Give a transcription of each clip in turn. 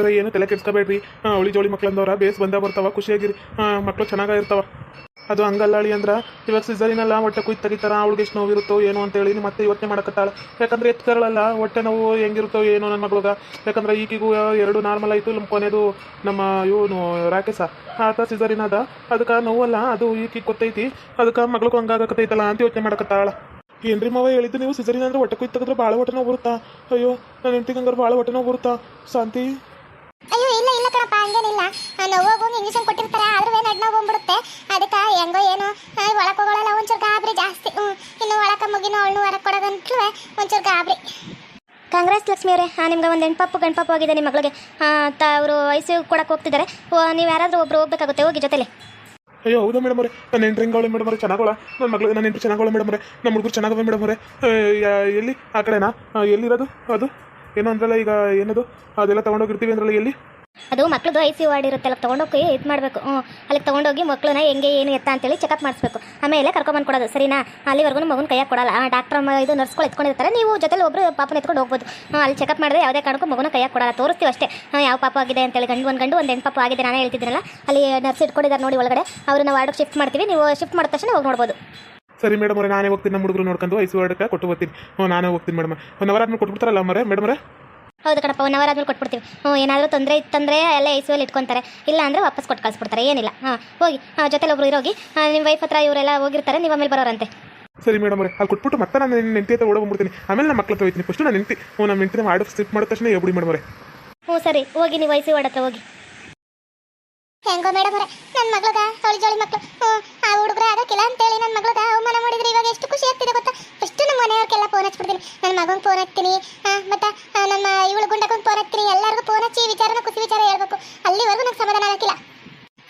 ಅತಿಯವರ ಏನು ತಲೆ ಕೆಡ್ಸ್ಕೋಬೇಡ್ರಿ. ಅವಳಿ ಜೋಳಿ ಮಕ್ಳಂದವ್ರ, ಬೇಸ್ ಬಂದ ಬರ್ತಾವ, ಖುಷಿಯಾಗಿರಿ. ಮಕ್ಕಳು ಚೆನ್ನಾಗಿರ್ತಾವ ಅದು ಹಂಗಲ್ಲ ಅಂದ್ರೆ, ಇವಾಗ ಸಿಸರಿನಲ್ಲ, ಹೊಟ್ಟೆ ಕುಯ್ದು ತೆಗಿತಾರ, ಅವಳಿಗೆ ಎಷ್ಟು ನೋವಿರುತ್ತೋ ಏನೋ ಅಂತೇಳಿ ಮತ್ತೆ ಯೋಚನೆ ಮಾಡಕತ್ತಾಳ. ಯಾಕಂದ್ರೆ ಎತ್ಕರಳಲ್ಲ ಹೊಟ್ಟೆ ನೋವು ಹೆಂಗಿರುತ್ತೋ ಏನೋ ನನ್ನ ಮಗಳಿಗೆ. ಯಾಕಂದ್ರೆ ಈಗಿಗೂ ಎರಡು ನಾರ್ಮಲ್ ಆಯಿತು ನಮ್ಮ ಕೊನೆದು ನಮ್ಮ ಇವನು ರಾಕೇಶ. ಆತ ಸಿಸರಿನ ಅದ ಅದಕ್ಕೆ ನೋವಲ್ಲ, ಅದು ಈಕಿಗೆ ಗೊತ್ತೈತಿ. ಅದಕ್ಕೆ ಮಗಳಿಗೂ ಹಂಗಾಗತ್ತೈತಲ್ಲ ಅಂತ ಯೋಚನೆ ಮಾಡಕತ್ತಾಳ. ಏನ್ರಿ ಮಾವ ಹೇಳಿದ್ದು ನೀವು? ಸಿಸರಿನ ಅಂದ್ರೆ ಹೊಟ್ಟೆ ಕುಯ್ದು ತೆಗೆದ್ರೆ ಭಾಳ ಹೊಟ್ಟೆ ನೋವು ಬರುತ್ತಾ? ಅಯ್ಯೋ ನನ್ನ ಹೆಂಡತಿಗೆ ಹಂಗಾರೆ ಭಾಳ ಹೊಟ್ಟೆ ನೋವು ಬರುತ್ತಾ? ಶಾಂತಿ? ಅಯ್ಯೋ ಇಲ್ಲ ಇಲ್ಲ ಕಣಪ್ಪ ಹಂಗೇನಿಲ್ಲ. ನೋವು ಇಂಜೆಕ್ಷನ್ ಕೊಟ್ಟಿರ್ತಾರೆ ಆದ್ರೂ ಏನು ಅಡ್ನ ಬಂದ್ಬಿಡುತ್ತೆ ಅದಕ್ಕೆ ಹೆಂಗೋ ಏನೋ ಒಳಕ ಹೋಗೋಳಲ್ಲ ಒಂಚೂರು ಗಾಬರಿ ಜಾಸ್ತಿ. ಹ್ಞೂ ಇನ್ನು ಒಳಕ ಮುಗಿನ ಅವಳನ್ನು ಹೊರಗೆ ಕೊಡೋದಂತೂ ಒಂಚೂರು ಗಾಬರಿ. ಕಾಂಗ್ರೆಸ್ ಲಕ್ಷ್ಮಿ ಅವರೇ ಹಾಂ ನಿಮ್ಗೆ ಒಂದು ಹೆಣ್ಪಪ್ಪು ಪಪ್ಪು ಆಗಿದೆ ನಿಮ್ಮ ಮಗಳಿಗೆ. ತ ಅವರು ಐಸು ಕೊಡಕ್ಕೆ ಹೋಗ್ತಿದ್ದಾರೆ ನೀವು ಯಾರಾದರೂ ಒಬ್ರು ಹೋಗ್ಬೇಕಾಗುತ್ತೆ ಹೋಗಿ ಜೊತೆಲಿ. ಅಯ್ಯೋ ಹೌದಾ ಮೇಡಮ್ ಅವರೇ? ನನ್ನ ಹೆಂಡ್ರಿ ಹೆಂಗವಳೆ ಮೇಡಮ್ ಅವರೇ? ಚೆನ್ನಾಗೋಳ ನನ್ನ ಮಗಳು ನನ್ನ ಹೆಂಡ್ರಿ ಚೆನ್ನಾಗೋಳ ಮೇಡಮ್ ಅವರೇ? ನಮ್ಮ ಹುಡುಗರು ಚೆನ್ನಾಗವೆ ಮೇಡಮ್ ಅವರೇ? ಎಲ್ಲಿ? ಆ ಕಡೆನಾ? ಎಲ್ಲಿರೋದು? ಅದು? ಏನೋ ಅಂದ್ರಲ್ಲ ಈಗ ಏನದು? ಅದೆಲ್ಲ ತೊಗೊಂಡೋಗಿರ್ತೀವಿ ಅಂದ್ರಲ್ಲ ಎಲ್ಲಿ? ಅದು ಮಕ್ಳದ್ದು ಐ ಸಿ ವಾರ್ಡ್ ಇರುತ್ತೆ ಅಲ್ಲಿ ತೊಗೊಂಡೋಗಿ ಇದು ಮಾಡಬೇಕು. ಅಲ್ಲಿಗೆ ತೊಗೊಂಡೋಗಿ ಮಕ್ಕಳನ್ನ ಹೆಂಗೆ, ಏನು ಎತ್ತ ಅಂತೇಳಿ ಚೆಕಪ್ ಮಾಡಿಸ್ಬೇಕು. ಆಮೇಲೆ ಕರ್ಕೊಂಬಂದು ಕೊಡೋದು ಸರಿನಾ? ಅಲ್ಲಿವರೆಗೂ ಮಗುನ ಕೈಯಾಗ ಕೊಡಲ್ಲ. ಆ ಡಾಕ್ಟರ್ ಇದು ನರ್ಸ್ಗಳು ಎತ್ಕೊಂಡಿರ್ತಾರೆ. ನೀವು ಜೊತೆಲಿ ಒಬ್ಬರು ಪಾಪನ ಎತ್ಕೊಂಡು ಹೋಗ್ಬೋದು. ಅಲ್ಲಿ ಚೆಕಪ್ ಮಾಡಿದ್ರೆ ಯಾವುದೇ ಕಾರಣಕ್ಕೂ ಮಗುನ ಕೈಯಾಗ ಕೊಡಲ್ಲ. ತೋರಿಸ್ತೀವಿ ಅಷ್ಟೇ. ಯಾವ ಪಾಪ ಆಗಿದೆ ಅಂತೇಳಿ. ಗಂಡು, ಒಂದು ಗಂಡು, ಒಂದು ಹೆಣ್ಣು ಪಾಪ ಆಗಿದೆ, ನಾನು ಹೇಳ್ತಿದ್ದೀನಲ್ಲ. ಅಲ್ಲಿ ನರ್ಸ್ ಇಟ್ಕೊಂಡಿದ್ದಾರೆ ನೋಡಿ ಒಳಗಡೆ. ಅವ್ರನ್ನ ವಾರ್ಡ್ಗೆ ಶಿಫ್ಟ್ ಮಾಡ್ತೀವಿ. ನೀವು ಶಿಫ್ಟ್ ಮಾಡಿದ ತಕ್ಷಣ ಹೋಗಿ ನೋಡ್ಬೋದು. ಸರಿ ಮೇಡಮ್ ಅವರೇ ನಾನೇ ಹೋಗ್ತೀನಿ ನಮ್ಮ ಹುಡುಗರು ನೋಡ್ಕೊಂಡು ಐಸು ವಾರ್ಡಕ್ಕೆ ಕೊಟ್ಟು ಹೋಗ್ತೀನಿ ಹ್ಞೂ ನಾನೇ ಹೋಗ್ತೀನಿ ಮೇಡಮ್. ಒನ್ ಅವರ್ ಆದ್ಮೇಲೆ ಕೊಟ್ಬಿಡ್ತಾರಲ್ಲ ಮರೇ ಮೇಡಮ್ ಅವರೇ? ಹೌದು ಕಣಪ್ಪ ಒನ್ ಅವರ್ ಆದ್ಮೇಲೆ ಕೊಟ್ಬಿಡ್ತೀವಿ. ಹ್ಞೂ ಏನಾದರೂ ತೊಂದರೆ ಇತ್ತಂದರೆ ಎಲ್ಲ ಐಸುವಲ್ಲಿ ಇಟ್ಕೊಂತಾರೆ. ಇಲ್ಲ ಅಂದರೆ ವಾಪಸ್ ಕೊಟ್ಟು ಕಳಿಸ್ಬಿಡ್ತಾರೆ ಏನಿಲ್ಲ. ಹಾಂ ಹೋಗಿ. ಜೊತೆಲಿ ಒಬ್ರು ಇರೋಗಿ. ನಿಮ್ಮ ವೈಫ್ ಹತ್ರ ಇವರೆಲ್ಲ ಹೋಗಿರ್ತಾರೆ ನೀವು ಆಮೇಲೆ ಬರೋರಂತೆ. ಸರಿ ಮೇಡಮ್ ಅವರೇ ಅಲ್ಲಿ ಕೊಟ್ಬಿಟ್ಟು ಮತ್ತೆ ನಾನು ನನ್ನ ಹೆಂಡತಿ ಹತ್ರ ಓಡೋಗ್ಬಿಡ್ತೀನಿ ಆಮೇಲೆ ನಮ್ಮ ಮಕ್ಳ ಹೋಗ್ತೀನಿ ಫಸ್ಟು ನಾನು ನಿಂತಿ ಹ್ಞೂ ನಮ್ಮ ಹೆಂಡತಿನ ಮಾಡಿ ಸ್ಟಿಪ್ ಮಾಡಿದ ತಕ್ಷಣ ಹೇಳ್ಬಿಡಿ ಮೇಡಮ್ ಅವರೇ. ಹ್ಞೂ ಸರಿ. ಹೋಗಿ ನೀವು ಐಸಿ ವಾರ್ಡ್ ಹತ್ರ ಹೋಗಿ. ಹೆಂಗೋ ಮೇಡಮ್ ಅವರೇ ನನ್ನ ಮಗಳಗ ಜೋಳಿ ಜೋಳಿ ಮಕ್ಕಳು ಆ ಹುಡುಗರ ಆಗಕ್ಕಿಲ್ಲ ಅಂತೇಳಿ ನನ್ನ ಮಗಳಗ ಅವಮಾನ ಮಾಡಿದ್ರೆ ಇವಾಗ ಎಷ್ಟು ಖುಷಿ ಆಗ್ತಿದೆ ಗೊತ್ತಾ? ಫಸ್ಟ್ ನಮ್ಮ ಮನೆಯವ್ರಿಗೆಲ್ಲ ಫೋನ್ ಹಚ್ಬಿಡ್ತೀನಿ ನನ್ನ ಮಗಂಗೆ ಫೋನ್ ಹಾಕ್ತೀನಿ ಮತ್ತು ನಮ್ಮ ಇವಳು ಗುಂಡಗೊಂದು ಫೋನ್ ಹಾಕ್ತೀನಿ ಎಲ್ಲರಿಗೂ ಫೋನ್ ಹಚ್ಚಿ ಈ ವಿಚಾರನ ಖುಷಿ ವಿಚಾರ ಹೇಳ್ಬೇಕು ಅಲ್ಲಿವರೆಗೂ ನಂಗೆ ಸಮಾಧಾನ ಆಗಕ್ಕಿಲ್ಲ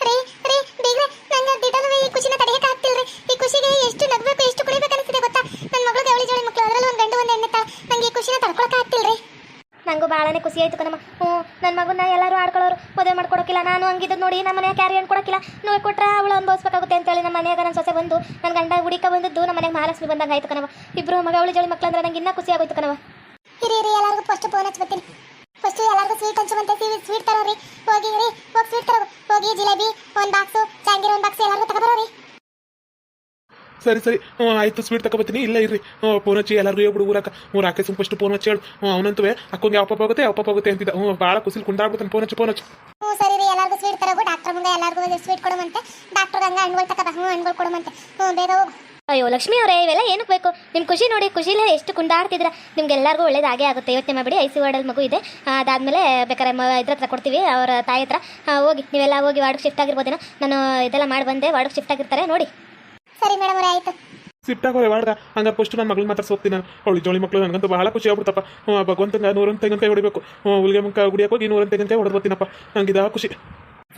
ರೀ ರೀ ಬೀಗ್ರೆ ನಂಗೆ ದಿಟಲು ಈ ಖುಷಿನ ತಡೆಯಕ್ಕೆ ಆಗ್ತಿಲ್ರಿ ಈ ಖುಷಿಗೆ ಎಷ್ಟು ನಗಬೇಕು ಎಷ್ಟು ಕುಡಿಬೇಕು ಅನಿಸ್ತಿದೆ ಗೊತ್ತಾ ನನ್ನ ಮಗಳಿಗೆ ಅವಳಿ ಜೋಳಿ ಮಕ್ಕಳು ಅದರಲ್ಲೂ ಒಂದು ಗಂಡು ಒಂದು ಹೆಣ್ಣು ನಂಗೆ ಈ ಖುಷಿನ ತಡ್ಕೊಳಕ್ಕೆ ಆಗ್ತಿಲ್ರಿ ನಂಗೂ ಭಾಳನೇ ಖುಷಿ ಆಯ್ತು ಕಣಮ್ಮ ಹ್ಞೂ ನನ್ನ ಮಗನ ಎಲ್ಲರೂ ಆಡ್ಕೊಳ್ಳೋರು ಮದುವೆ ಮಾಡ್ಕೊಡೋಕಿಲ್ಲ ನಾನು ಹಂಗಿದ್ದು ನೋಡಿ ನಮ್ಮ ಮನೆ ಕ್ಯಾರಿ ಕೊಡೋಕ್ಕಿಲ್ಲ ನೋವು ಕೊಟ್ರೆ ಅವಳು ಅನುಭವಿಸ್ಬೇಕಾಗುತ್ತೆ ಅಂತೇಳಿ ನಮ್ಮ ಮನೆಯಾಗ ನನ್ನ ಸೊಸೆ ಬಂದು ನನ್ನ ಗಂಡ ಹುಡುಕ ಬಂದದ್ದು ನಮ್ಮ ಮನೆಗೆ ಮಹಾಲಕ್ಷ್ಮಿ ಬಂದಂಗೆ ಆಯ್ತು ಕಣವ ಇಬ್ರು ಮಗ ಅವಳಿ ಜೋಳಿ ಮಕ್ಕಳು ಅಂದ್ರೆ ನಂಗೆ ಇನ್ನೂ ಖುಷಿ ಆಗೋಯ್ತು ಕಣವ ಇರಿ ಇರಿ ಎಲ್ಲರಿಗೂ ಫಸ್ಟ್ ಫೋನ್ ಹಚ್ಬತ್ತೀನಿ. ಫಸ್ಟ್ ಎಲ್ಲರಿಗೂ ಸ್ವೀಟ್ ಹಂಚುವಂತೆ ಸ್ವೀಟ್ ಸ್ವೀಟ್ ತರೋರಿ ಹೋಗಿ ರೀ. ಹೋಗಿ ಸ್ವೀಟ್ ತರೋ. ಹೋಗಿ ಜಿಲೇಬಿ ಒಂದು ಬಾಕ್ಸು ಜಾಂಗೀರ್ ಒಂದು ಬಾಕ್ಸ್ ಎಲ್ಲರಿಗೂ ತಗೋಬರೋರಿ ಸರಿ ಸರಿ. ಆಯ್ತು ಸ್ವೀಟ್ ತಗೊಬತ್ತೀನಿ. ಇಲ್ಲ ಇರ್ರಿ. ಫೋನ್ ಹಚ್ಚಿ ಎಲ್ಲರಿಗೂ ಹೇಳ್ಬಿಡು ಊರಾಕ ಹ್ಞೂ ರಾಕೇಶ್ ಫಸ್ಟ್ ಫೋನ್ ಹಚ್ಚಿ ಹೇಳು. ಅವನಂತೂ ಅಕ್ಕಂಗೆ ಯಾವ ಪಾಪ ಆಗುತ್ತೆ ಯಾವ ಪಾಪ ಆಗುತ್ತೆ ಅಂತಿದ್ದ. ಹ್ಞೂ ಭಾಳ ಖುಷಿಲಿ ಕುಂದಾಡ್ಬಿಡ್ತಾನೆ. ಫೋನ್ ಹಚ್ಚಿ ಫೋನ್ ಹಚ್ಚಿ. ಹ್ಞೂ ಸರಿ ರೀ ಎಲ್ಲರಿಗೂ ಸ್ವೀಟ್ ತರೋಗು ಡಾಕ್ಟರ್ ಮುಂದೆ ಎಲ್ಲರಿಗೂ ಸ್ವೀಟ್ ಕೊಡುವಂತೆ. ಡಾಕ್ಟರ್ ಹಂಗ ಹಣ್ಣುಗಳು ತಗೋಬ ಹ್ಞೂ ಹಣ್ಣುಗಳು ಕೊಡುವಂತೆ. ಹ್ಞೂ ಬೇಗ ಹೋಗು. ಅಯ್ಯೋ ಲಕ್ಷ್ಮಿ ಅವರೇ ಇವೆಲ್ಲ ಏನಕ್ಕೆ ಬೇಕು? ನಿಮ್ಮ ಖುಷಿ ನೋಡಿ ಖುಷಿಲೇ ಎಷ್ಟು ಕುಂದಾಡ್ತಿದ್ರ ನಿಮ್ಗೆ ಎಲ್ಲರಿಗೂ ಒಳ್ಳೇದಾಗೇ ಆಗುತ್ತೆ. ಯೋಚನೆ ಮಾಡಿಬಿಡಿ ಐ ಸಿ ವಾರ್ಡಲ್ಲಿ ಮಗು ಇದೆ. ಅದಾದಮೇಲೆ ಬೇಕಾದ್ರೆ ಮ ಇದ್ರ ಹತ್ರ ಕೊಡ್ತೀವಿ ಅವರ ತಾಯಿ ಹತ್ರ. ಹೋಗಿ ನೀವೆಲ್ಲ ಹೋಗಿ ವಾರ್ಡ್ಗೆ ಶಿಫ್ಟ್ ಆಗಿರ್ಬೋದೇನೋ. ನಾನು ಇದೆಲ್ಲ ಮಾಡಿ ಬಂದೆ ವಾರ್ಡ್ಗೆ ಶಿಫ್ಟ್ ಆಗಿರ್ತಾರೆ ನೋಡಿ. ಸರಿ ಮೇಡಮ್ ಅವರೇ ಆಯಿತು. ಸಿಟ್ಟಾಗೋರೆ ಮಾಡ್ದ ಹಂಗ ಫಸ್ಟ್ ನನ್ನ ಮಗಳನ್ನ ಮಾತ್ರ ಹೋಗ್ತೀನಿ ನಾನು ಅವಳು ಜೋಳಿ ಮಕ್ಕಳು ನನಗಂತೂ ಬಹಳ ಖುಷಿ ಆಗ್ಬಿಡ್ತಪ್ಪ. ಭಗವಂತನ ನೂರಂತ ನೂರೊಂದು ತೆಂಗಿನಕಾಯಿ ಹೊಡಿಬೇಕು. ಉಲ್ಗೆ ಹುಲಿಗೆ ಮುಖ ಗುಡಿಯಕ್ಕೆ ಹೋಗಿ ನೂರೊಂದು ತೆಗಂತ ಹೊಡೆದು ಬರ್ತೀನಪ್ಪ. ನಂಗೆ ಇದಾ ಖುಷಿ.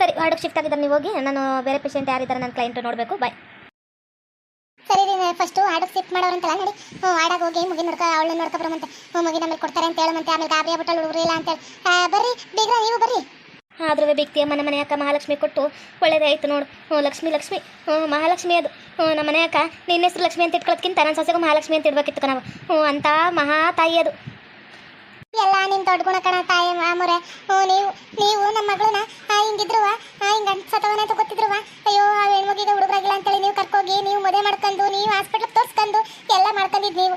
ಸರಿ ವಾರ್ಡ್ಗೆ ಶಿಫ್ಟ್ ಆಗಿದ್ದಾರೆ ನೀವು ಹೋಗಿ ನಾನು ಬೇರೆ ಪೇಷಂಟ್ ಯಾರಿದ್ದಾರೆ ನನ್ನ ಕ್ಲೈಂಟ್ ನೋಡಬೇಕು ಬಾಯ್ ಸರಿ ರೀ ಫಸ್ಟು ಆಡಕ್ಕೆ ಶಿಫ್ಟ್ ಮಾಡೋರಂತಲ್ಲ ನೋಡಿ. ಹ್ಞೂ ಆಡಾಗ ಹೋಗಿ ಮುಗಿ ನೋಡ್ಕೊ ಅವಳನ್ನ ನೋಡ್ಕೊ ಬರೋಮಂತೆ ಹ್ಞೂ ಮುಗಿನ ಮೇಲೆ ಕೊಡ್ತಾರೆ ಅಂತ ಹೇಳಮಂತೆ ಆಮೇಲೆ ಗಾಬರಿ ಆಗ್ಬಿಟ್ಟು ಹುಡುಗರು ಇಲ್ಲ ಅಂತೇಳಿ ಬರ್ರಿ ಬೇಗ ನೀವು ಬರ್ರಿ. ಆದ್ರೂ ವ್ಯಕ್ತಿ ಮನೆ ಮನೆ ಅಕ್ಕ ಮಹಾಲಕ್ಷ್ಮಿ ಕೊಟ್ಟು ಒಳ್ಳೇದೇ ಆಯ್ತು ನೋಡು. ಹ್ಞೂ ಲಕ್ಷ್ಮಿ ಲಕ್ಷ್ಮಿ. ಹ್ಞೂ ಮಹಾಲಕ್ಷ್ಮಿ ಅದು. ಹ್ಞೂ ನಮ್ಮ ಮನೆ ಅಕ್ಕ ನಿನ್ನ ಹೆಸರು ಲಕ್ಷ್ಮಿ ಅಂತ ಇಟ್ಕೊಳ್ಳೋದ್ಕಿಂತ ನನ್ನ ಸೊಸೆಗೂ ಮಹಾಲಕ್ಷ್ಮಿ ಅಂತ ಇಡ್ಬೇಕಿತ್ತು ನಾವು ಹ್ಞೂ ಅಂತ ಮಹಾ ತಾಯಿ ಅದು. ಎಲ್ಲ ನಿನ್ ದೊಡ್ಡ ಗುಣ ಕಣ ತಾಯಿ ಮಾಮೂರೆ ಹ್ಞೂ ನೀವು ನೀವು ನಮ್ಮ ಮಗಳನ್ನ ಹಿಂಗಿದ್ರುವ? ಹಿಂಗೆ ಸತವನ ಅಂತ ಗೊತ್ತಿದ್ರುವ? ಅಯ್ಯೋ, ಆ ಹೆಣ್ಮಗಿಗೆ ಹುಡುಗರಾಗಿಲ್ಲ ಅಂತೇಳಿ ನೀವು ಕರ್ಕೋಗಿ, ನೀವು ಮದುವೆ ಮಾಡ್ಕೊಂಡು ನೀವು ಹಾಸ್ಪಿಟ್ಲ್ ತೋರಿಸ್ಕೊಂಡು ಎಲ್ಲ ಮಾಡ್ಕೊಂಡಿದ್ದು ನೀವು.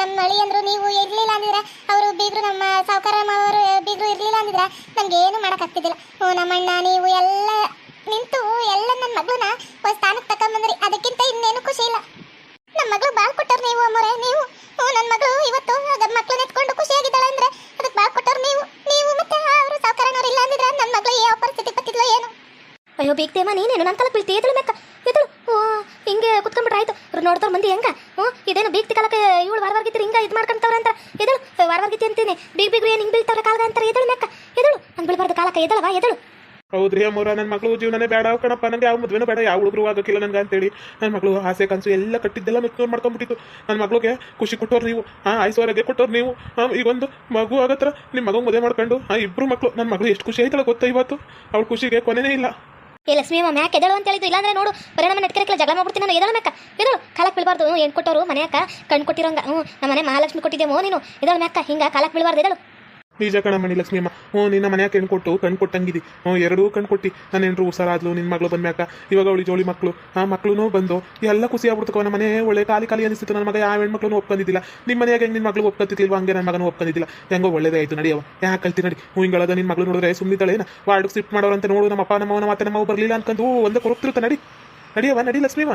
ನಮ್ಮ ಮಳಿ ಅಂದ್ರು ನೀವು ಇರಲಿಲ್ಲ ಅಂದಿದ್ರೆ, ಅವರು ಬೀಗರು ನಮ್ಮ ಸಾವುಕಾರ ಮಾವರು ಬೀಗರು ಇರಲಿಲ್ಲ ಅಂದಿದ್ರೆ ನಮ್ಗೆ ಏನು ಮಾಡೋಕ್ಕಾಗ್ತಿದ್ದಿಲ್ಲ. ನಮ್ಮ ನಮ್ಮಣ್ಣ, ನೀವು ಎಲ್ಲ ನಿಂತು ಎಲ್ಲ ನನ್ನ ಮಗಳನ್ನ ಒಂದು ಸ್ಥಾನಕ್ಕೆ ತಗೊಂಬಂದ್ರಿ ಅದಕ್ಕಿಂತ ಇನ್ನೇನು ಖುಷಿ ಇಲ್ಲ. ನಮ್ಮ ಮಗಳು ಬಾಳ್ ಕೊಟ್ಟರು ನೀವು ಅಮ್ಮರೇ, ನೀವು. ನನ್ನ ಮಗಳು ಇವತ್ತು ಬೀಗ್ತೇಮ್ಮ ನೀನೇನು ನನ್ನ ಕಾಲಕ್ಕೆ ಬೀಳ್ತಿ ಎದಳು ಮೆಕ್ಕ. ಎದಳು ಓ, ಹಿಂಗೆ ಕುತ್ಕೊಂಡ್ಬಿಟ್ರೆ ಆಯ್ತು. ಅವ್ರು ನೋಡ್ತಾರ ಮಂದಿ ಹೆಂಗ? ಹ್ಞೂ, ಇದೇನು ಬೀಗ್ತಿ ಕಾಲಕ್ಕೆ ಇವಳು ವಾರವಾರ್ಗಿತ್ರಿ ಹಿಂಗ ಇದು ಮಾಡ್ಕೊಂತವ್ರ ಅಂತ ಎದಳು ವಾರವಾರ್ಗಿತಿ ಅಂತೀನಿ. ಬೀಗ್ ಬೀಗ್ರು ಏನು ಹಿಂಗೆ ಬೀಳ್ತಾವ್ರೆ ಕಾಲಗ ಅಂತಾರೆ. ಎದಳು ಮೆಕ್ಕ. ಎದಳು ಹಂಗೆ ಬೀಳ್ಬಾರ್ದು ಕಾಲಕ್ಕೆ. ಎದಳವಾ ಎದಳು ಹೌದ್ರಿ ಅಮ್ಮವ್ರ ನನ್ನ ಮಗಳು ಜೀವನನೇ ಬೇಡ. ಕಣಪ್ಪ ನನಗೆ ಯಾವ ಮದುವೆನೂ ಬೇಡ. ಯಾವ ಹುಡುಗರು ಆಗೋಕ್ಕಿಲ್ಲ ನನಗೆ ಅಂತೇಳಿ. ನನ್ನ ಮಗಳು ಆಸೆ, ಕನಸು ಎಲ್ಲ ಕಟ್ಟಿದ್ದೆಲ್ಲ ಮೆಚ್ಚೂರು ಮಾಡ್ಕೊಂಡ್ಬಿಟ್ಟಿತ್ತು. ನನ್ನ ಮಗಳಿಗೆ ಖುಷಿ ಕೊಟ್ಟೋರು ನೀವು. ಹಾಂ, ಐಶ್ವರ್ಯಗೆ ಕೊಟ್ಟೋರು ನೀವು. ಹಾಂ, ಈಗೊಂದು ಮಗು ಆಗತ್ರ ನಿಮ್ಮ ಮಗು ಮದುವೆ ಮಾಡ್ಕೊಂಡು, ಹಾಂ ಇಬ್ಬರು ಮಕ್ಕಳು ನನ್ನ ಮಗಳು ಎಷ್ಟು ಖುಷಿ ಆಯ್ತಲ್ಲ ಗೊತ್ತಾ ಇವತ್ತು? ಅವಳು ಖುಷಿಗೆ ಕೊನೆನೇ ಇಲ್ಲ. ಏ ಲಕ್ಷ್ಮಿ ಅಮ್ಮ ಮ್ಯಾಕ್ ಎದಳು ಅಂತ ಹೇಳಿದ್ದು? ಇಲ್ಲಾಂದ್ರೆ ನೋಡು, ಬರೀ ನಮ್ಮ ನೆಟ್ಕರಕ್ಕೆ ಜಗಳ ಮಾಡ್ಬಿಡ್ತೀನಿ ನಾನು ಎದಳು ಮ್ಯಾಕ ಎದಳು ಕಾಲಕ್ಕೆ ಬೀಳ್ಬಾರ್ದು. ಏನು ಕೊಟ್ಟವರು ಮನೆಯಾಕ ಕಣ್ ಕೊಟ್ಟಿರೋಂಗ ಹ್ಞೂ, ನಮ್ಮ ಮನೆ ಮಹಾಲಕ್ಷ್ಮಿ ಕೊಟ್ಟಿದ್ದೇಮೋ ನೀನು. ಎದಳು ಮ್ಯಾಕ, ಹಿಂಗೆ, ಕಾಲಕ್ಕೆ ಬೀಳ್ಬಾರ್ದು ಎದಳು ನಿಜ ಕಣಮಣಿ ಲಕ್ಷ್ಮಿಯಮ್ಮ ಹ್ಞೂ, ನಿನ್ನ ಮನ್ಯಾಗ ಕಣ್ಣು ಕೊಟ್ಟು, ಕಣ್ಣು ಕೊಟ್ಟಂಗಿದಿ ಹ್ಞೂ, ಎರಡೂ ಕಣ್ಣು ಕೊಟ್ಟು. ನನ್ನ ಹೆಂಡ್ರು ಹುಷಾರಾದ್ಲು ನಿನ್ನ ಮಗಳು ಬಂದ್ಮ್ಯಾಕ? ಇವಾಗ ಅವಳಿ ಜೋಳಿ ಮಕ್ಕಳು ಆ ಮಕ್ಕಳು ಬಂದು, ಎಲ್ಲ ಖುಷಿ ಆಗ್ಬಿಡ್ತಕ್ಕ ನಮ್ಮ ಮನೆ ಒಳ್ಳೆ ಖಾಲಿ ಖಾಲಿ ಅನಿಸ್ತಿತ್ತು. ನನ್ನ ಮಗ ಯಾವ ಹೆಣ್ಮಕ್ಳು ಒಪ್ಕೊಂಡಿದ್ದಿಲ್ಲ. ನಿಮ್ಮ ಮನೆಯಾಗ ಹೆಂಗೆ ನಿನ್ನ ಮಗಳು ಒಪ್ಕೊತಿರ್ಲಿಲ್ವ ಹಂಗೆ ನನ್ನ ಮಗನ ಒಪ್ಕೊಂಡಿದ್ದಿಲ್ಲ. ಹೆಂಗೋ ಒಳ್ಳೇದೇ ಆಯ್ತು ನಡಿಯವ ಯಾಕೆ ಕಲ್ತಿ, ನಡಿ. ಹ್ಞೂ ಹಿಂಗಳದ ನಿನ್ನ ಮಗಳು ನೋಡಿದ್ರೆ ಸುಮ್ಮನಿದ್ದಾಳೆ ವಾರ್ಡ್ಗೆ ಶಿಫ್ಟ್ ಮಾಡೋರಂತ ನೋಡು ನಮ್ಮ ಅಪ್ಪ ನಮ್ಮ ಮತ್ತೆ ನಮ್ಮ ಬರಲಿಲ್ಲ ಅನ್ಕೊಂಡು ಒಂದಕ್ಕೆ ಕೊರಗ್ತಿರುತ್ತೆ, ನಡಿ. ನಡಿಯವ ನಡಿ ಲಕ್ಷ್ಮಿಯಮ್ಮ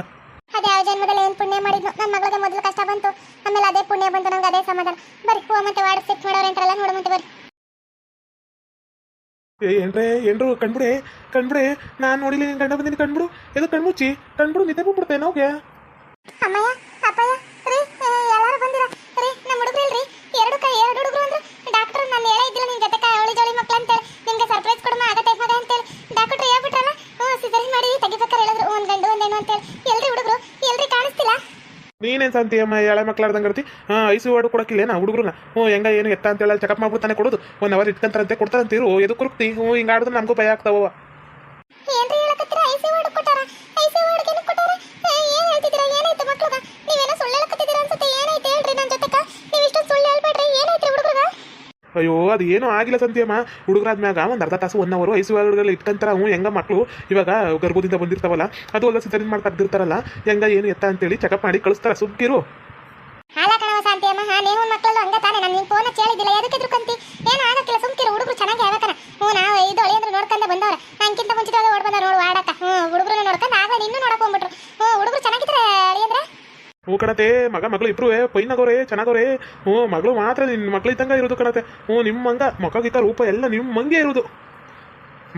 ಅದೇ ಯಾವ ಜನ್ಮದಲ್ಲಿ ಏನು ಪುಣ್ಯ ಮಾಡಿದ್ನು? ನನ್ನ ಮಗಳಿಗೆ ಮೊದಲು ಕಷ್ಟ ಬಂತು. ಆಮೇಲೆ ಅದೇ ಪುಣ್ಯ ಬಂತು ನಮ್ಗೆ ಅದೇ ಸಮಾಧಾನ. ಬರಿ ಹೋ ಮತ್ತೆ ವಾರ್ಡ್ ಶಿಫ್ಟ್ ಮಾಡೋರು ಅಂತಾರಲ್ಲ ನೋಡು ಮತ್ತೆ ಬರ್ರಿ. ಏ ಏನ್ರೇ ಏನ್ರು ಕಣ್ಬಿಡೆ ಕಣ್ಬಿಡೆ ನಾನು ನೋಡಿಲ್ಲ ನೀನು ಗಂಡ ಬಂದಿನಿ ಕಣ್ಬಿಡು. ಇದು ಕಣ್ಮುಚ್ಚಿ ಕಣ್ಬಿಡು ನಿದ್ದೆ ಬಿಡ್ಬಿಡ್ತೇನೆ ಹೋಗ್ಯಾ ಅಮ್ಮಯ್ಯ ಅಪ್ಪಯ್ಯ ರೀ ಎಲ್ಲರೂ ಬಂದಿರ ರೀ ನಮ್ಮ ಹುಡುಗರು ಇಲ್ರಿ ಎರಡು ಕೈ ಎರಡು ಹುಡುಗರು ಅಂದ್ರೆ ಡಾಕ್ಟರ್ ನಾನು ಹೇಳೇ ಇದ್ದಿಲ್ಲ ನಿನ್ ಜೊತೆ ಅವಳಿ ಜೋಳಿ ಮಕ್ಳು ಅಂತೇಳಿ ನಿಮ್ಗೆ ಸರ್ಪ್ರೈಸ್ ಕೊಡಮ್ಮ ಆಗತ್ತೆ ಮಗ ಅಂತೇಳಿ ಡಾಕ್ಟರ್ ಹೇಳ್ಬಿಟ್ರಲ್ಲ ಹ್ಞೂ ಸಿಸರಿ ಮಾಡಿ ತೆಗಿಬೇಕಾರೆ ಹೇಳಿದ್ರು ಒಂದು ಗಂಡು ಒಂದು ಹೆಣ್ಣು ಅಂತೇಳಿ ಎಲ್ರಿ ಹುಡುಗರು ಎಲ್ರಿ ಕಾಣಿಸ್ತಿಲ್ಲ ನೀನೇನು ಅಮ್ಮ? ಎಳೆ ಮಕ್ಳಾರ್ದಂಗೆ ಇರ್ತಿ? ಹಾ ಐಸು ವಾರ್ಡ್ ಕೊಡಕ್ಕಿಲ್ಲ ನಾ ಹುಡುಗರನ್ನ? ಹ್ಞೂ, ಹೆಂಗ, ಏನು ಎತ್ತ ಅಂತ ಹೇಳಿ ಚೆಕಪ್ ಮಾಡ್ಬಿಡ್ತಾನೆ ಕೊಡೋದು. ಒನ್ ಅವರ್ ಇಟ್ಕೊಂತಾರಂತೆ ಕೊಡ್ತಾರಂತೀರು ಎದು ಕುರುಕ್ತಿ ಹ್ಞೂ, ಹಿಂಗೆ ಆಡಿದ್ರೆ ನಮಗೂ ಭಯ ಆಗ್ತಾವ ಅಯ್ಯೋ ಅದು ಏನೂ ಆಗಿಲ್ಲ ಸಂತೀಯಮ್ಮ. ಹುಡುಗರಾದ್ಮ್ಯಾಗ ಒಂದು ಅರ್ಧ ತಾಸು ಒನ್ ಅವರು ಐಸು ವಾರ್ಡ್ಗಳಲ್ಲಿ ಇಟ್ಕೊಂತಾರ ಹ್ಞೂ, ಹೆಂಗ ಮಕ್ಕಳು ಇವಾಗ ಗರ್ಭದಿಂದ ಬಂದಿರ್ತಾವಲ್ಲ, ಅದು ಅಲ್ಲ ಸಿಸರಿನ್ ಮಾಡಿ ತೆಗ್ದಿರ್ತಾರಲ್ಲ ಹೆಂಗ, ಏನು ಎತ್ತ ಅಂತೇಳಿ ಚೆಕಪ್ ಮಾಡಿ ಕಳಿಸ್ತಾರ ಸುಗ್ಗಿರು ಹಾಲ ಕಣವ ಶಾಂತಿಯಮ್ಮ ಹಾ, ನೀವು ಮಕ್ಕಳು ಹಂಗ ತಾನೆ, ನಾನು ನಿನ್ ಫೋನ್ ಕೇಳಿದಿಲ್ಲ ಎದಕ್ಕೆ ತಿಳ್ಕೊಂತಿ ಏನು ಆಗಕ್ಕಿಲ್ಲ ಸುಮ್ಕಿರು ಹುಡುಗರು ಚೆನ್ನಾಗಿ ಹೇಳ್ಬೇಕನ ಹ್ಞೂ, ನಾವು ಇದು ಅಳಿ ಅಂದ್ರೆ ನೋಡ್ಕೊಂಡೆ ಬಂದವ್ರೆ. ನಂಗಿಂತ ಮುಂಚಿತವಾಗಿ ಓಡ್ ಬಂದವ್ರು ನೋಡು ಆಡಕ ಹ್ಞೂ ಹುಡುಗರು ನೋಡ್ಕೊಂಡು ಆಗ ನಿನ್ನೂ ನೋಡಕ್ ಹೋಗ್ಬಿಟ್ರು. ಹ್ಞೂ, ಹುಡುಗರು ಚೆನ್ನಾಗಿದ್ರೆ ಅಳಿ ಅಂದ್ರೆ? ಹ್ಞೂ ಕಣತೆ, ಮಗ, ಮಗಳು ಇಬ್ರು ಪೈನಗೋರೆ ಚೆನ್ನಾಗೋರೆ. ಹ್ಞೂ, ಮಗಳು ಮಾತ್ರ ನಿನ್ನ ಮಕ್ಳು ಇದ್ದಂಗ ಇರೋದು ಕಣತೆ. ಹ್ಞೂ ನಿಮ್ಮ ಮಂಗ ಮಕ್ಕ ಗಿಕ್ಕ ರೂಪ ಎಲ್ಲ ನಿಮ್ಮ ಮಂಗೆ ಇರೋದು.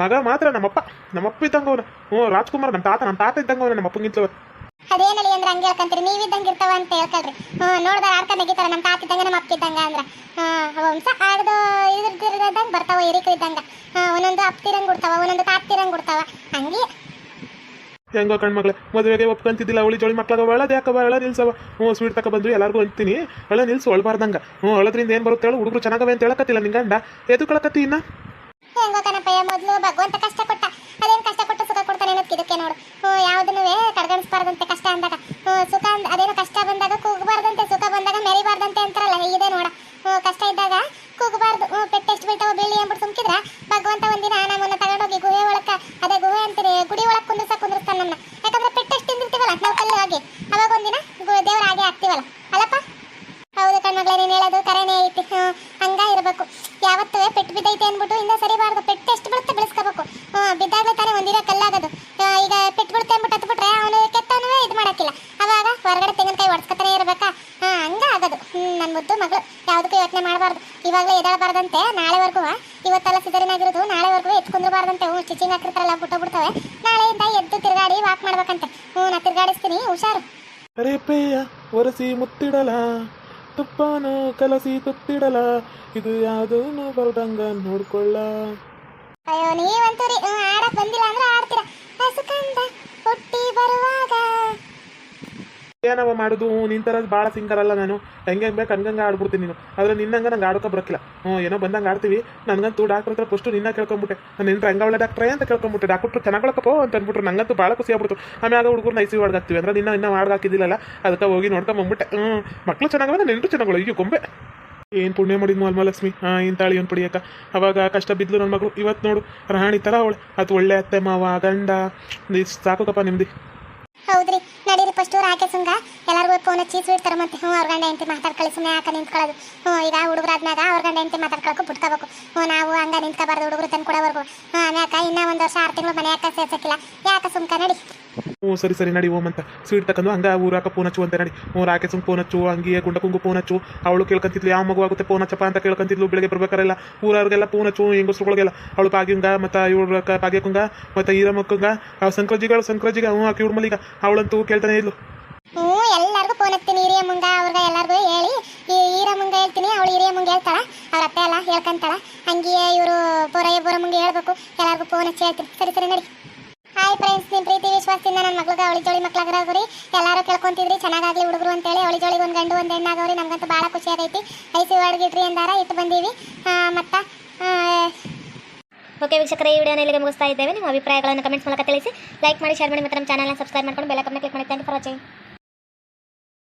ಮಗ ಮಾತ್ರ ನಮ್ಮಪ್ಪ ನಮ್ಮಪ್ಪ ಇದ್ದಂಗ ಅವನು ಹ್ಞೂ, ರಾಜ್ಕುಮಾರ್ ನಮ್ಮ ತಾತ ನಮ್ಮ ತಾತ ಇದ್ದಂಗ ಅವನು ನಮ್ಮ ಅಪ್ಪಂಗಿಂತವ ಅದೇನಳಿ ಅಂದ್ರೆ ಹಂಗೆ ಹೇಳ್ಕಂತೀರಿ, ನೀವು ಇದ್ದಂಗೆ ಇರ್ತಾವ ಅಂತ ಹೇಳ್ಕೊಳ್ರಿ. ಹ್ಞೂ ನೋಡಿದ್ರೆ ಆಡ್ಕೊಂಡು ನೆಗಿತಾರ ನಮ್ಮ ತಾತ ಇದ್ದಂಗೆ ನಮ್ಮ ಅಪ್ಪ ಇದ್ದಂಗೆ ಅಂದ್ರೆ. ಹ್ಞೂ ವಂಶ ಆಡ್ದು ಇದ್ರದ್ದಂಗೆ ಬರ್ತಾವ ಹಿರಿಕರು ಇದ್ದಂಗೆ. ಒಂದೊಂದು ಅಪ್ತಿರಂಗೆ ಕೊಡ್ತಾವ ಒಂದೊಂದು ತಾತಿರಂಗೆ ಕೊಡ್ತಾವ ಹಂಗೆ ಹೆಂಗೋ ಕಣ್ಮಕ್ಳೆ ಮದುವೆಗೆ ಒಪ್ಕೊಂತಿದ್ದಿಲ್ಲ ಅವಳಿ ಜೋಳಿ ಮಕ್ಳಾಗ ಒಳದ ಯಾಕೆ ಒಳ್ಳೆ ನಿಲ್ಸವ ಹ್ಞೂ, ಸ್ವೀಟ್ ತಕ ಬಂದು ಎಲ್ಲರಿಗೂ ಅಂತೀನಿ. ಅಳ ನಿಲ್ಸು, ಒಳಬಾರ್ದಂಗ. ಹ್ಞೂ ಅಳದ್ರಿಂದ ಏನು ಬರುತ್ತೆ ಹೇಳು? ಹುಡುಗರು ಚೆನ್ನಾಗವೆ ಅಂತ ಹೇಳಕತ್ತಿಲ್ಲ ನಿಂಗಂಡ ಗಂಡ. ಎದು ಕಳಕತ್ತಿ ಇನ್ನ? ಭಗವಂತ ಕಷ್ಟ ಕೊಟ್ಟ. ಕಷ್ಟ ಸುಖ ಕೊಡ್ತಾನೆ ಇದಕ್ಕೆ ಕಷ್ಟ ಅಂದಾಗ. ಸುಖ ಕಷ್ಟ ಬಂದಾಗ ಸುಖ ಬಂದಾಗ ಅಂತಾರಲ್ಲ ನೋಡ. ಕಷ್ಟ ಇದ್ದಾಗ ಕೂಗಬಾರ್ದು. ಹ್ಞೂ ಬೀಳ್ತಾವ ಬೀಳಿ ಅಂದ್ಬಿಟ್ಟು ಸುಮ್ಕಿದ್ರ ಭಗವಂತ ಒಂದಿನ ತಗೊಂಡೋಗಿ ಗುಹೆ ಒಳಕ ಅದೇ ಗುಹೆ ಅಂತೀರಿ ಗುಡಿ ಒಳಗೆ ಕುಂದ್ರಸ ಕುಂದ್ರಸ್ತಾನ ನನ್ನ ಯಾಕಂದ್ರೆ ಪೆಟ್ಟು ಎಷ್ಟು ತಿಂದಿರ್ತೀವಲ್ಲ ನಾವು ಕಲ್ಲು ಹಾಗೆ ಅವಾಗ ಒಂದಿನ ಗು- ದೇವ್ರ ಹಾಗೆ ಆಗ್ತೀವಲ್ಲ ಅಲ್ಲಪ್ಪ ಹೌದು ಕಣ್ಮಗಳೇ ನೀನು ಹೇಳೋದು ಕರೆನೇ ಐತಿ. ಹಂಗ ಇರಬೇಕು ಯಾವತ್ತೂ ಪೆಟ್ಟು ಬಿದ್ದೈತೆ ಅಂದ್ಬಿಟ್ಟು ಇನ್ನ ಸರಿಬಾರ್ದು. ಪೆಟ್ಟು ಎಷ್ಟು ಬಿಡುತ್ತೆ ಬೆಳೆಸ್ಕೋಬೇಕು. ಬಿದ್ದಾಗಲೇ ತಾನೇ ಒಂದಿರ ಕಲ್ಲಾಗೋದು. ಈಗ ಪೆಟ್ಟು ಬಿಡುತ್ತೆ ಅಂದ್ಬಿಟ್ಟು ಹತ್ಬಿಟ್ರೆ ಅವನು ಕೆಟ್ಟವನು ಇದು ಮಾಡಕ್ಕಿಲ್ಲ. ಅವಾಗ ಹೊರಗಡೆ ತೆಂಗಿನಕಾಯಿ ಹೊಡ್ಸ್ಕೊತಾನೆ ಇರಬೇಕಾ? ಹಾ ಹಂಗ ಆಗೋದು. ನನ್ನ ಮುದ್ದು ಮಗಳು, ಯಾವುದಕ್ಕೂ ಯೋಚನೆ ಮಾಡಬಾರ್ದು. ಇವಾಗಲೇ ಎದಾಳಬಾರ್ದಂತೆ ನಾಳೆವರೆಗೂ, ಇವತ್ತೆಲ್ಲ ಸಿದರಿನಾಗಿರೋದು, ನಾಳೆವರೆಗೂ ಎತ್ಕೊಂಡಿರಬಾರ್ದಂತೆ ಹ್ಞೂ ಸ್ಟಿಚಿಂಗ್ ಹಾಕಿರ್ತಾರಲ್ಲ ಬಿಟ್ಟೋಗ್ಬಿಡ್ತವೆ ಬಿಡ್ತವೆ ನಾಳೆಯಿಂದ ಎದ್ದು ತಿರುಗಾಡಿ ವಾಕ್ ಮಾಡ್ಬೇಕಂತೆ. ಹ್ಞೂ ನಾ ತಿರುಗಾಡಿಸ್ತೀನಿ. ಹುಷಾರು. ರೇಪೆಯ ಒರೆಸಿ ಮುತ್ತಿಡಲ? ತುಪ್ಪನು ಕಲಸಿ ತುಪ್ಪಿಡಲ ಇದು ಯಾವುದೂ ಬರ್ದಂಗ ನೋಡ್ಕೊಳ್ಳ. ಅಯ್ಯೋ ನೀವಂತೂ ರೀ ಆಡಕ್ ಬಂದಿಲ್ಲ ಅಂದ್ರೆ ಆಡ್ತೀರಾ? ಏನವ ಮಾಡುದು, ಹ್ಞೂ, ನಿನ್ ಥರ ಭಾಳ ಸಿಂಗರ್ ಅಲ್ಲ ನಾನು. ಹೆಂಗೆ ಬೇಕು ಹಂಗಂಗೆ ಆಡ್ಬಿಡ್ತೀನಿ ನೀನು. ಆದರೆ ನಿನ್ನಂಗೆ ನಂಗೆ ಆಡೋಕೆ ಬರಕಿಲ್ಲ. ಹ್ಞೂ, ಏನೋ ಬಂದಂಗೆ ಆಡ್ತೀವಿ. ನನಗಂತೂ ಡಾಕ್ಟರ್ ಹತ್ರ ಫಸ್ಟು ನಿನ್ನ ಕೇಳ್ಕೊಂಬಿಟ್ಟೆ. ನಾನು ನಿನ್ನ ಒಳ್ಳೆ ಡಾಕ್ಟ್ರೇ ಅಂತ ಕೇಳ್ಕೊಂಬಿಟ್ಟೆ. ಡಾಕ್ಟ್ರು ಚೆನ್ನಾಗಪ್ಪ ಅಂತ ಅಂದ್ಬಿಟ್ರು. ನಂಗಂತೂ ಭಾಳ ಖುಷಿ ಆಗ್ಬಿಡ್ತು. ಆಮ್ಯಾಗ ಹುಡುಗರು ನೈಸಿ ಹಾಕ್ತೀವಿ ಅಂದ್ರೆ ನಿನ್ನ ಇನ್ನೂ ಹಾಕಿದ್ದಿಲ್ಲಲ್ಲ, ಅದಕ್ಕೆ ಹೋಗಿ ನೋಡ್ಕೊಂಬಂದ್ಬಿಟ್ಟೆ ಹ್ಞೂ ಮಕ್ಕಳು ಚೆನ್ನಾಗಲ್ಲ ನೆಂಟರು ಚೆನ್ನಾಗಳು ಈಗ ಗೊಂಬೆ. ಏನು ಪುಣ್ಯ ಮಾಡಿದ್ನು ಅಲ್ಮಲಕ್ಷ್ಮಿ ಹಾಂ, ಏನು ತಾಳಿ ಒಂದು ಪಡಿಯಕ್ಕ ಅವಾಗ ಕಷ್ಟ ಬಿದ್ಲು ನನ್ನ ಮಗಳು. ಇವತ್ತು ನೋಡು, ರಾಣಿ ಥರ ಅವಳು. ಅದು ಒಳ್ಳೆ ಅತ್ತೆ ಮಾವ, ಗಂಡ. ಸಾಕುಕಪ್ಪ ನಿಮ್ದು. ಹೌದ್ರಿ. ನಡೀರಿ ಫಸ್ಟ್ ರಾಕೆ ಸುಂಗ. ಎಲ್ಲರಿಗೂ ಫೋನ್ ಹಚ್ಚಿ ಸ್ವೀಟ್ ತರ ಮತ್ತೆ ಹ್ಞೂ, ಅವ್ರ ಗಂಡ ಹೆಂಡತಿ ಮಾತಾಡ್ಕೊಳ್ಳಿ ಸುಮ್ಮನೆ ಯಾಕೆ ನಿಂತ್ಕೊಳ್ಳೋದು? ಹ್ಞೂ, ಈಗ ಹುಡುಗರಾದ್ಮ್ಯಾಗ ಅವ್ರ ಗಂಡ ಹೆಂಡತಿ ಮಾತಾಡ್ಕೊಳಕ್ಕೆ ಬಿಟ್ಕೋಬೇಕು ಹ್ಞೂ, ನಾವು ಹಂಗ ನಿಂತ್ಕೋಬಾರ್ದು, ಹುಡುಗರು ತಂದು ಕೊಡೋವರೆಗೂ ಹ್ಞೂ ಆಮ್ಯಾಕ ಇನ್ನೂ ಒಂದು ವರ್ಷ ಆರು ತಿಂಗಳು ಮನೆ ಯಾಕೆ ಸೇರ್ಸಕ್ಕಿಲ್ಲ ಯಾಕೆ ಸುಮ್ಕ ನಡಿ. ಹ್ಞೂ, ಸರಿ ಸರಿ, ನಡಿ ಓಮಂತ ಸ್ವೀಟ್ ತಕೊಂಡು ಹಂಗ ಊರಾಕ ಫೋನ್ ಹಚ್ಚು ಅಂತ ನಡಿ. ಹ್ಞೂ ರಾಕೆ ಸುಮ್ ಫೋನ್ ಹಚ್ಚು, ಹಂಗೆ ಗುಂಡ ಕುಂಗು ಫೋನ್ ಹಚ್ಚು. ಅವಳು ಕೇಳ್ಕಂತಿದ್ಲು, ಯಾವ ಮಗು ಆಗುತ್ತೆ ಫೋನ್ ಹಚ್ಚಪ್ಪ ಅಂತ ಕೇಳ್ಕಂತಿದ್ಲು, ಬೆಳಗ್ಗೆ ಬರ್ಬೇಕಾರೆಲ್ಲ. ಊರವ್ರಿಗೆಲ್ಲ ಫೋನ್ ಹಚ್ಚು ಹೆಂಗಸ್ರುಗಳಿಗೆಲ್ಲ ಅವಳು ಪಾಗಿಂಗ ಮತ್ತು ಇವಳು ಪಾಗ್ಯಕ್ಕಂಗ ಮತ್ತು ಈರಮ್ಮಕ್ಕಂಗ ಆ ಸಂಕ್ರಜಿಗಳು, ಸಂಕ್ರಜಿಗ, ಹ್ಞೂ, ಆಕಿ ಮಲ್ಲಿಗ. ಅವಳಂತೂ ಕೇಳ್ತಾನೆ ಇದ್ಲು. ಹ್ಞೂ, ಎಲ್ಲರಿಗೂ ಫೋನ್ ಹಚ್ತೀನಿ, ಹಿರಿಯ ಮುಂಗ ಅವ್ರಿಗೆ ಎಲ್ಲರಿಗೂ ಹೇಳಿ. ಈರ ಮುಂಗ ಹೇಳ್ತೀನಿ, ಅವಳು ಹಿರಿಯ ಮುಂಗ ಹೇಳ್ತಾಳ. ಅವ್ರ ಅತ್ತೆ ಎಲ್ಲ ಹೇಳ್ಕೊಂತಾಳ. ಇವರು ಬೊರಯ್ಯ ಬೊರ ಮುಂಗ ಹೇಳ್ಬೇಕು. ಎಲ್ಲರಿಗೂ ಫೋನ್ ಹಚ್ಚಿ ಹೇಳ್ತೀನಿ. ಸರಿ ಸರಿ, ನಡಿ. ಹಾಯ್ ಫ್ರೆಂಡ್ಸ್ ನಿಮ್ಮ ಪ್ರೀತಿ ಮಗಳಿಗೆ, ಅವಳಿ ಜೋಳಿ ಮಕ್ಳಾಗ್ರಿ ಎಲ್ಲರೂ ಕೇಳ್ಕೊಂತಿದ್ರಿ, ಚೆನ್ನಾಗಾಗ್ಲಿ ಹುಡುಗರು ಅಂತೇಳಿ ಅವಳಿ ಜೋಳಿಗೆ ಒಂದು ಗಂಡು, ಒಂದು ಹೆಣ್ಣಾಗವ್ರಿ. ನಮ್ಗಂತೂ ಭಾಳ ಖುಷಿ ಆಗೈತಿ. ಐಸಿ ಒಳಗಿಡ್ರಿ ಅಂದಾರ, ಇಟ್ಟು ಬಂದೀವಿ. ಮತ್ತು ಓಕೆ, ವೀಕ್ಷಕರ, ಈ ವಿಡಿಯೋನ ಇಲ್ಲಿಗೆ ಮುಗಿಸ್ತಾ ಇದ್ದೇವೆ. ನಿಮ್ಮ ಅಭಿಪ್ರಾಯಗಳನ್ನು ಕಮೆಂಟ್ಸ್ ಮೂಲಕ ತಿಳಿಸಿ. ಲೈಕ್ ಮಾಡಿ, ಶೇರ್ ಮಾಡಿ ಮತ್ತು ನಮ್ಮ ಚಾನಲ್ನ ಸಬ್ಸ್ಕ್ರೈಬ್ ಮಾಡ್ಕೊಂಡು ಬೆಲ್ಲ ಕಮ್ಮಿ ಕ್ಲಿಕ್ ಮಾಡಿ. Thank for watching